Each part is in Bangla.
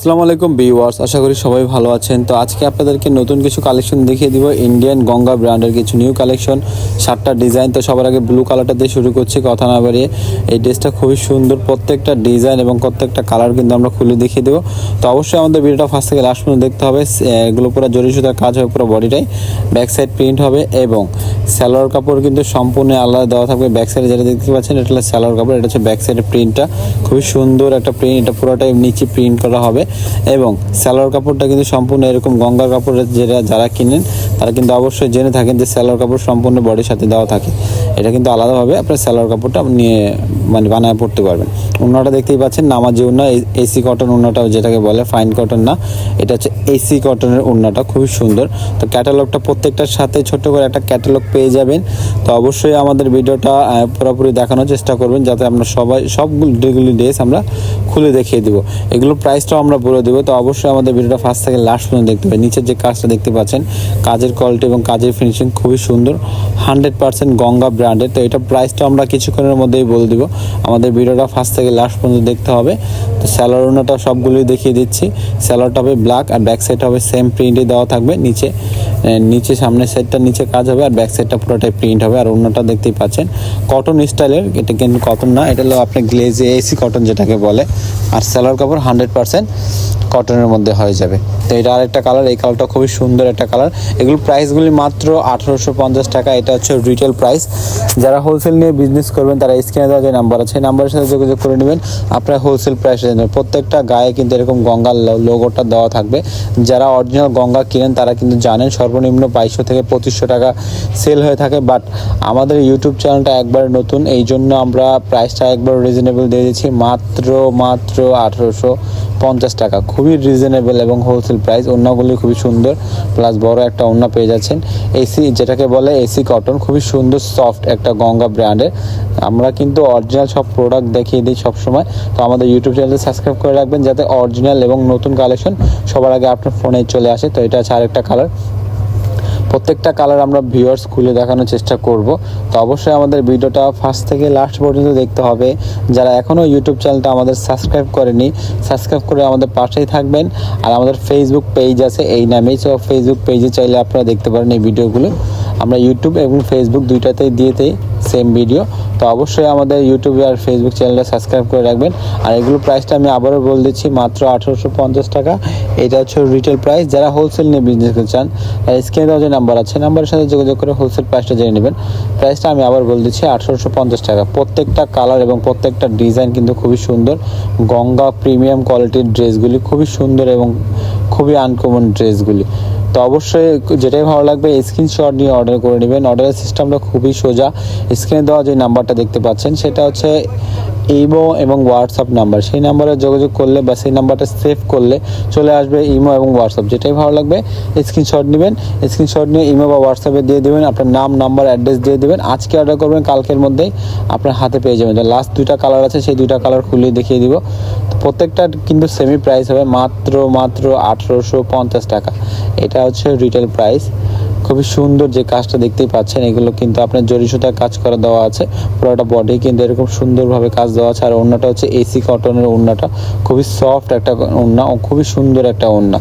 আসসালামু আলাইকুম ভিউয়ার্স, আশা করি সবাই ভালো আছেন। তো আজকে আপনাদেরকে নতুন কিছু কালেকশন দেখিয়ে দিব। ইন্ডিয়ান গঙ্গা ব্র্যান্ডের কিছু নিউ কালেকশন সাতটা ডিজাইন তো সবার আগে ব্লু কালারটা দিয়ে শুরু করছি, কথা না বাড়িয়ে। এই ড্রেসটা খুবই সুন্দর, প্রত্যেকটা ডিজাইন এবং প্রত্যেকটা কালার কিন্তু আমরা খুলে দেখিয়ে দেবো। তো অবশ্যই আমাদের ভিডিওটা ফার্স্ট থেকে লাস্ট পর্যন্ত দেখতে হবে। এগুলো পুরো জরি সুতার কাজ হবে পুরো বডিটাই ব্যাক সাইড প্রিন্ট হবে এবং স্যালোয়ার কাপড় কিন্তু সম্পূর্ণ আলাদা দেওয়া থাকবে। ব্যাক সাইডে যেটা দেখতে পাচ্ছেন, এটা হলো স্যালোয়ার কাপড়, এটা হচ্ছে ব্যাক সাইডের প্রিন্টটা খুবই সুন্দর একটা প্রিন্ট এটা পুরোটাই নিচে প্রিন্ট করা হবে। এবং স্যালোয়ার কাপড়টা কিন্তু সম্পূর্ণ এরকম গঙ্গার কাপড়ের যেটা যারা কিনেন, তারা কিন্তু অবশ্যই জেনে থাকেন যে স্যালোয়ার কাপড় সম্পূর্ণ বডির সাথে দেওয়া থাকে। এটা কিন্তু আলাদাভাবে আপনার স্যালোয়ার কাপড়টা নিয়ে মানে বানায় পড়তে পারবেন। উন্নাটা দেখতেই পাচ্ছেন, নামাজি উন্না এসি কটন উন্নাটা যেটাকে বলে ফাইন কটন না, এটা হচ্ছে এসি কটনের উন্নাটা, খুবই সুন্দর। তো ক্যাটালগটা প্রত্যেকটার সাথে ছোট্ট করে একটা ক্যাটালগ পেয়ে যাবেন। তো অবশ্যই আমাদের ভিডিওটা পুরোপুরি দেখানোর চেষ্টা করবেন, যাতে আমরা সবাই, সবগুলো ড্রেস আমরা খুলে দেখিয়ে দিব। এগুলো প্রাইসটাও আমরা বলে দেবো। তো অবশ্যই আমাদের ভিডিওটা ফার্স্ট থেকে লাস্ট পর্যন্ত দেখতে হবে। নিচের যে কাজটা দেখতে পাচ্ছেন, কাজের কোয়ালিটি এবং কাজের ফিনিশিং খুবই সুন্দর হান্ড্রেড পার্সেন্ট গঙ্গা ব্র্যান্ডের তো এটা প্রাইসটা আমরা কিছুক্ষণের মধ্যেই বলে দিব। আমাদের ভিডিওটা ফার্স্ট থেকে লাস্ট পর্যন্ত দেখতে হবে। তো স্যালোয়ার ওনাটা সবগুলোই দেখিয়ে দিচ্ছি। স্যালোয়ারটা হবে ব্ল্যাক আর ব্যাক সাইড হবে সেম প্রিন্টই দেওয়া থাকবে। নিচে নিচে সামনের সাইডটা নিচে কাজ হবে আর ব্যাক সাইডটা পুরোটাই প্রিন্ট হবে। আর অন্যটা দেখতেই পাচ্ছেন। কটন স্টাইলের এটা কিন্তু কটন না, এটা হলো আপনার গ্লেজে এসি কটন যেটাকে বলে। আর স্যালোয়ার কাপড় হান্ড্রেড পার্সেন্ট কটনের মধ্যে হয়ে যাবে। তো এটা আরেকটা কালার এই কালারটা খুবই সুন্দর একটা কালার এগুলো প্রাইসগুলি মাত্র আঠারোশো পঞ্চাশ টাকা, এটা হচ্ছে রিটেল প্রাইস যারা হোলসেল নিয়ে বিজনেস করবেন, তারা স্ক্রিনে দেওয়া যে নাম্বার আছে সেই নাম্বারের সাথে যোগাযোগ করে নেবেন। আপনারা হোলসেল প্রাইসে প্রত্যেকটা গায়ে কিন্তু এরকম গঙ্গার লোগোটা দেওয়া থাকবে। যারা অরিজিনাল গঙ্গা কিনেন, তারা কিন্তু জানেন সর্বনিম্ন বাইশশো থেকে পঁচিশশো টাকা সেল হয়ে থাকে। বাট আমাদের ইউটিউব চ্যানেলটা একবার নতুন, এই জন্য আমরা প্রাইসটা একবার রিজনেবল দিয়ে দিচ্ছি। মাত্র মাত্র আঠেরোশো পঞ্চাশ টাকা। খুবই রিজনেবল এবং হোলসেল প্রাইস অন্যগুলি খুবই সুন্দর। প্লাস বড় একটা অন্য পেয়ে যাচ্ছেন। এসি যেটাকে বলে এসি কটন খুবই সুন্দর সফট একটা গঙ্গা ব্র্যান্ডের আমরা কিন্তু অরিজিনাল সব প্রোডাক্ট দেখিয়ে দিই সবসময়। তো আমাদের ইউটিউব চ্যানেলে সাবস্ক্রাইব করে রাখবেন যাতে অরিজিনাল এবং নতুন কালেকশন সবার আগে আপনার ফোনে চলে আসে। তো এটা আছে আরেকটা কালার প্রত্যেকটা কালার আমরা ভিউয়ার্স খুলে দেখানোর চেষ্টা করব। তো অবশ্যই আমাদের ভিডিওটা ফার্স্ট থেকে লাস্ট পর্যন্ত দেখতে হবে। যারা এখনও ইউটিউব চ্যানেলটা আমাদের সাবস্ক্রাইব করেনি সাবস্ক্রাইব করে আমাদের পাশেই থাকবেন। আর আমাদের ফেসবুক পেজ আছে, এই নামেই। সো ফেসবুক পেজে চাইলে আপনারা দেখতে পারেন এই ভিডিওগুলো। আমরা ইউটিউব এবং ফেসবুক দুইটাতেই দিয়েতেই সেম ভিডিও তো অবশ্যই আমাদের ইউটিউব আর ফেসবুক চ্যানেলটা সাবস্ক্রাইব করে রাখবেন। আর এগুলো প্রাইসটা আমি আবারও বলে দিচ্ছি, মাত্র আঠারোশো পঞ্চাশ টাকা। এটা হচ্ছে রিটেল প্রাইস যারা হোলসেল নিয়ে বিজনেস করতে চান স্ক্রিনে দেওয়া যে নাম্বার আছে নাম্বারের সাথে যোগাযোগ করে হোলসেল প্রাইসটা জেনে নেবেন। প্রাইসটা আমি আবার বলে দিচ্ছি, আঠারোশো পঞ্চাশ টাকা। প্রত্যেকটা কালার এবং প্রত্যেকটা ডিজাইন কিন্তু খুবই সুন্দর। গঙ্গা প্রিমিয়াম কোয়ালিটির ড্রেসগুলি খুবই সুন্দর এবং খুবই আনকমন ড্রেসগুলি তো অবশ্যই যেটাই ভালো লাগবে স্ক্রিনশট নিয়ে অর্ডার করে নেবেন। অর্ডারের সিস্টেমটা খুবই সোজা। স্ক্রিনে দেওয়া যে নাম্বারটা দেখতে পাচ্ছেন, সেটা হচ্ছে ইমো এবং হোয়াটসঅ্যাপ নাম্বার। সেই নাম্বারে যোগাযোগ করলে বা সেই নাম্বারটা সেভ করলে চলে আসবে ইমো এবং হোয়াটসঅ্যাপ। যেটাই ভালো লাগবে স্ক্রিনশট নেবেন স্ক্রিনশট নিয়ে ইমো বা হোয়াটসঅ্যাপে দিয়ে দেবেন, আপনার নাম নাম্বার অ্যাড্রেস দিয়ে দেবেন। আজকে অর্ডার করবেন, কালকের মধ্যেই আপনার হাতে পেয়ে যাবেন। লাস্ট দুইটা কালার আছে, সেই দুইটা কালার খুলে দেখিয়ে দিব। প্রত্যেকটা কিন্তু সেমি প্রাইস হবে, মাত্র মাত্র আঠেরোশো পঞ্চাশ টাকা। এটা হচ্ছে রিটেল প্রাইস খুবই সুন্দর যে কাজটা দেখতেই পাচ্ছেন, এগুলো কিন্তু আপনার জরি সুতার কাজ করা দেওয়া আছে। পুরোটা বডি কিন্তু এরকম সুন্দরভাবে কাজ দেওয়া আছে। আর ওড়নাটা হচ্ছে এসি কটনের ওড়নাটা। খুবই সফট একটা ওড়না ও খুবই সুন্দর একটা ওড়না।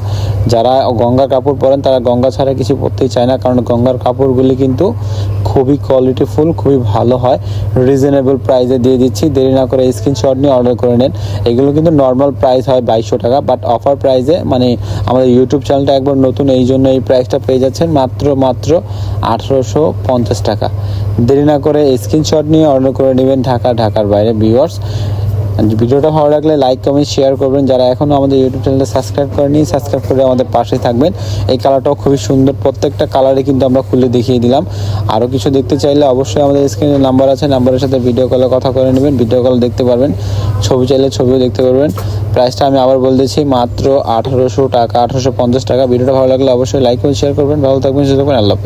যারা গঙ্গা কাপড় পরেন, তারা গঙ্গা ছাড়া কিছু পরতেই চায় না। কারণ গঙ্গার কাপড়গুলি কিন্তু খুবই কোয়ালিটিফুল খুবই ভালো হয়। রিজনেবল প্রাইসে দিয়ে দিচ্ছি। দেরি না করে স্ক্রিনশট নিয়ে অর্ডার করে নেন। এগুলো কিন্তু নর্মাল প্রাইস হয় বাইশশো টাকা। বাট অফার প্রাইসে মানে আমাদের ইউটিউব চ্যানেলটা একবার নতুন, এই জন্য এই প্রাইসটা পেয়ে যাচ্ছেন। মাত্র মাত্র আঠারোশো পঞ্চাশ টাকা। দেরি না করে স্ক্রিনশট নিয়ে অর্ডার করে নেবেন ঢাকা, ঢাকার বাইরে ভিউয়ার্স ভিডিওটা ভালো লাগলে লাইক কমেন্ট শেয়ার করবেন। যারা এখনও আমাদের ইউটিউব চ্যানেলটা সাবস্ক্রাইব করেনি সাবস্ক্রাইব করে আমাদের পাশে থাকবেন। এই কালারটাও খুবই সুন্দর। প্রত্যেকটা কালারে কিন্তু আমরা খুলে দেখিয়ে দিলাম। আরও কিছু দেখতে চাইলে অবশ্যই আমাদের স্ক্রিনে নাম্বার আছে। নাম্বারের সাথে ভিডিও কলে কথা করে নেবেন। ভিডিও কল দেখতে পারবেন। ছবি চাইলে ছবিও দেখতে পারবেন। প্রাইসটা আমি আবার বলে দিচ্ছি, মাত্র আঠারোশো টাকা, আঠারোশো পঞ্চাশ টাকা। ভিডিওটা ভালো লাগলে অবশ্যই লাইক কমেন্ট শেয়ার করবেন। ভালো থাকবেন থাকবেন। আল্লাহ।